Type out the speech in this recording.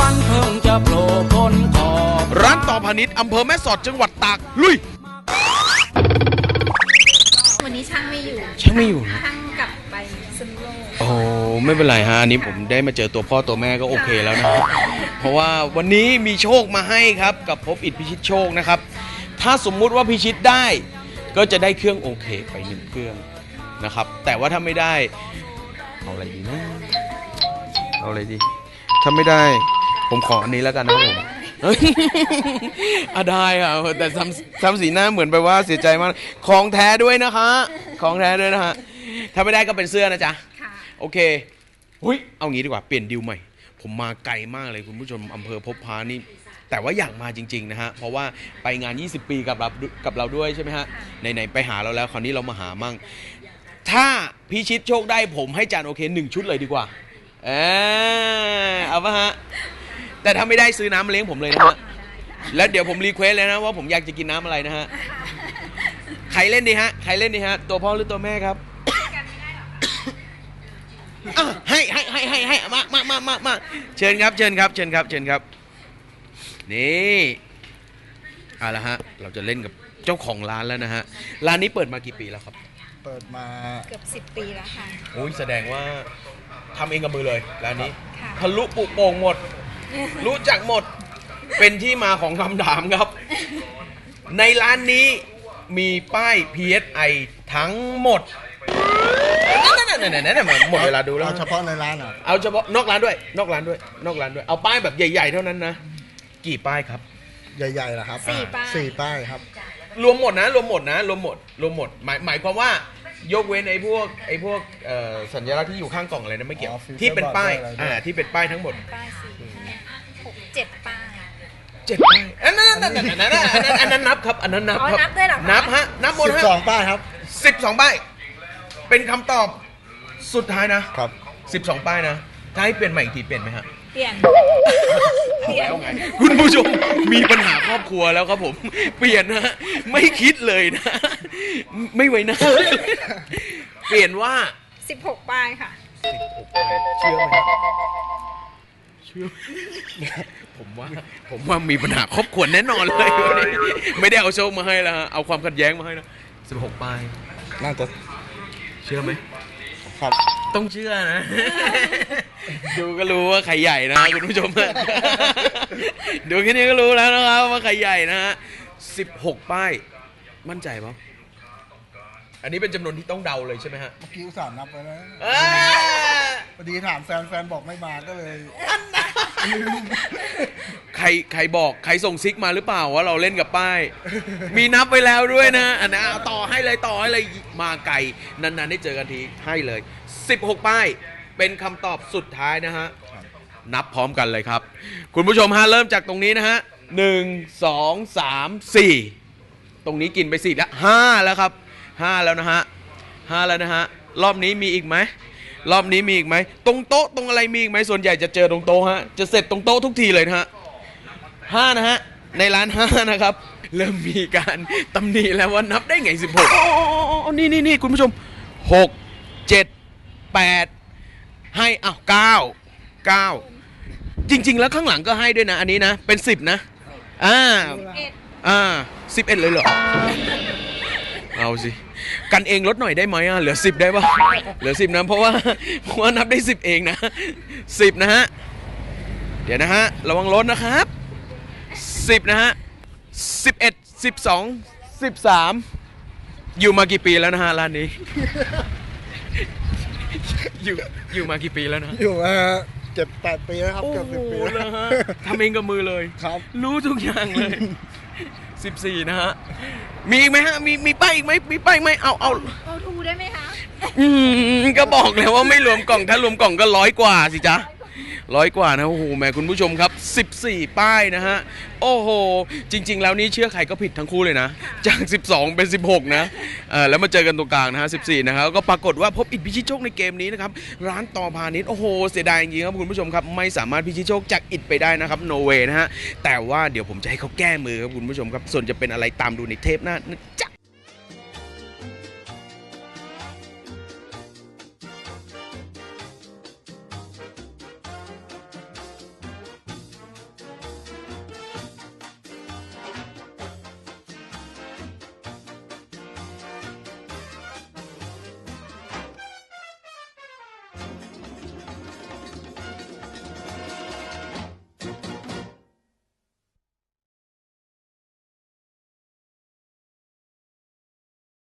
แสงตะวันเพิ่งจะโผล่พ้นขอบร้านต่อพาณิชย์อำเภอแม่สอดจังหวัดตากลุย วันนี้ช่างไม่อยู่ช่างไม่อยู่นะ ช่างกลับไปซึมโลกโอ้ไม่เป็นไรฮะอันนี้ผมได้มาเจอตัวพ่อตัวแม่ก็โอเคแล้วนะฮะเพราะว่าวันนี้มีโชคมาให้ครับ กับพบอิทพิชิตโชคนะครับ ถ้าสมมุติว่าพิชิตได้ ก็จะได้เครื่องโอเคไปหนึ่งเครื่องนะครับ แต่ว่าถ้าไม่ได้ เอาอะไรดีนะ เอาอะไรดี ถ้าไม่ได้ ผมขออันนี้แล้วกันนะครับผมเฮ้ยอะได้อะแต่ทำทำสีหน้าเหมือนไปว่าเสียใจมากของแท้ด้วยนะคะ ของแท้ด้วยนะฮะถ้าไม่ได้ก็เป็นเสื้อนะจ๊ะค่ะโอเคหุยเอางี้ดีกว่าเปลี่ยนดิวใหม่ ผมมาไกลมากเลยคุณผู้ชมอำเภอพบพานี่แต่ว่าอยากมาจริง ๆ นะฮะ เพราะว่าไปงาน 20 ปีกับเรากับเราด้วยใช่ไหมฮะไหนๆไปหาเราแล้วคราวนี้เรามาหามั่ง ถ้าพิชิตโชคได้ผมให้จานโอเคหนึ่งชุดเลยดีกว่า เออเอาปะฮะ แต่ถ้าไม่ได้ซื้อน้ำมาเลี้ยงผมเลยนะฮะแล้วเดี๋ยวผมรีเควสเลยนะว่าผมอยากจะกินน้ำอะไรนะฮะใครเล่นดีฮะใครเล่นดีฮะ ตัวพ่อหรือตัวแม่ครับอะให้ให้ให้ให้ให้มามามามามาเชิญครับเชิญครับเชิญครับเชิญครับ นี่เอาละฮะ เราจะเล่นกับเจ้าของร้านแล้วนะฮะ ร้านนี้เปิดมากี่ปีแล้วครับ เปิดมาเกือบสิบปีแล้วค่ะ โอ้ยแสดงว่าทำเองกับมือเลยร้านนี้ค่ะ ทะลุปุโป่งหมด รู้จักหมดเป็นที่มาของคำถามครับ ในร้านนี้มีป้าย PSI ทั้งหมดนั่นๆๆๆๆหมดเวลาดูแล้ว เอาเฉพาะในร้านเหรอเอาเฉพาะนอกร้านด้วย นอกร้านด้วย นอกร้านด้วย เอาป้ายแบบใหญ่ ๆ เท่านั้นนะ กี่ป้ายครับ ใหญ่ๆเหรอครับสี่ป้าย สี่ป้ายครับ รวมหมดนะ รวมหมดนะ รวมหมด รวมหมด หมายหมายความว่ายกเว้นไอ้พวกไอ้พวกเอ่อสัญลักษณ์ที่อยู่ข้างกล่องอะไรนะไม่เกี่ยว อ๋อ filter ที่เป็นป้าย board อะไรด้วย อ่า ที่เป็นป้ายทั้งหมด ป้ายสี่ เจ็ดป้ายอันนั้นอันนั้นอันนั้นอันนั้นอันนั้นนับครับ อันนั้นนับอ๋อครับนับด้วยเหรอคะ นับฮะ นับหมดสิบฮะสองป้ายครับสิบสองป้าย เป็นคำตอบสุดท้ายนะครับ สิบสองป้ายนะถ้าให้เปลี่ยนใหม่อีกทีเปลี่ยนไหมฮะ เปลี่ยน เปลี่ยน คุณผู้ชมมีปัญหาครอบครัวแล้วครับผม เปลี่ยนนะไม่คิดเลยนะ ไม่ไว้หนะ เปลี่ยนว่าสิบหกป้ายค่ะ เชื่อไหมเชื่อ ผมว่า ผมว่ามีปัญหาครอบครัวแน่นอนเลยวันนี้ไม่ได้เอาโชคมาให้แล้วฮะเอาความขัดแย้งมาให้นะสิบหกป้าย น่าจะเชื่อไหม ครับต้องเชื่อนะ ดูก็รู้ว่าใครใหญ่นะคุณผู้ชม ดูแค่นี้ก็รู้แล้วนะครับว่าใครใหญ่นะฮะสิบหกป้าย มั่นใจปะอันนี้เป็นจำนวนที่ต้องเดาเลยใช่ไหมฮะ เมื่อกี้อุตส่าห์นับไปแล้วเอ้ยพอดีถามแฟนแฟนบอกไม่มาก็เลย ใครใครบอกใครส่งซิกมาหรือเปล่าว่าเราเล่นกับป้าย มีนับไปแล้วด้วยนะอันนั้เอาต่อให้เลยต่อให้เลยมาไกลนานๆได้เจอกันทีให้เลย 16 ป้ายเป็นคำตอบสุดท้ายนะฮะนับพร้อมกันเลยครับ คุณผู้ชมฮะเริ่มจากตรงนี้นะฮะหนึ่งสองสามสี่ตรงนี้กินไปสี่แล้วห้าแล้วครับห้าแล้วนะฮะห้าแล้วนะฮะรอบนี้มีอีกไหม รอบนี้มีอีกไหม ตรงโต๊ะตรงอะไรมีอีกไหมส่วนใหญ่จะเจอตรงโต๊ะฮะ จะเสร็จตรงโต๊ะทุกทีเลยนะฮะห้านะฮะ ในร้านห้านะครับ เริ่มมีการตำหนิแล้วว่านับได้ไงสิบหกนี่นี่นี่คุณผู้ชมหกเจ็ดแปดให้อ้าวเก้าเก้าจริง ๆ แล้วข้างหลังก็ให้ด้วยนะ อันนี้นะ เป็นสิบนะ อ่าเอ็ดอ่าสิบเอ็ดเลยเหรอ เอาสิ กันเองลดหน่อยได้ไหมอะเหลือสิบได้ปะเหลือสิบนะเพราะว่าเพราะว่านับได้สิบเองนะสิบนะฮะเดี๋ยวนะฮะระวังรถนะครับสิบนะฮะสิบเอ็ดสิบสองสิบสามอยู่มากี่ปีแล้วนะฮะร้านนี้ อยู่อยู่มากี่ปีแล้วนะอยู่มาเจ็ดแปดปีแล้วครับโอ้เกือบโหสิบปีเลแล้ยวฮะทำเองกับมือเลย ครับ รู้ทุกอย่างเลย 14 นะฮะ มีอีกไหมฮะ มีมีป้ายอีกไหมมีป้ายอีกไหมเอาเอาโอทูได้ไหมคะ อืมก็บอกแล้วว่าไม่รวมกล่องถ้ารวมกล่องก็ร้อยกว่าสิจ๊ะ ร้อยกว่า นะโอ้โหแหม่คุณผู้ชมครับ 14 ป้ายนะฮะโอ้โห จริง ๆ แล้วนี่เชื่อใครก็ผิดทั้งคู่เลยนะ จาก 12 เป็น 16 นะเออแล้วมาเจอกันตรงกลางนะฮะ14 นะครับก็ปรากฏว่าพบอิทพิชิตโชคในเกมนี้นะครับร้านต่อพาณิชย์โอ้โหเสียดายจริงๆครับคุณผู้ชมครับไม่สามารถพิชิตโชคจากอิทไปได้นะครับโนเวนะฮะแต่ว่าเดี๋ยวผมจะให้เขาแก้มือครับคุณผู้ชมครับส่วนจะเป็นอะไรตามดูในเทปหน้านะจ๊ะ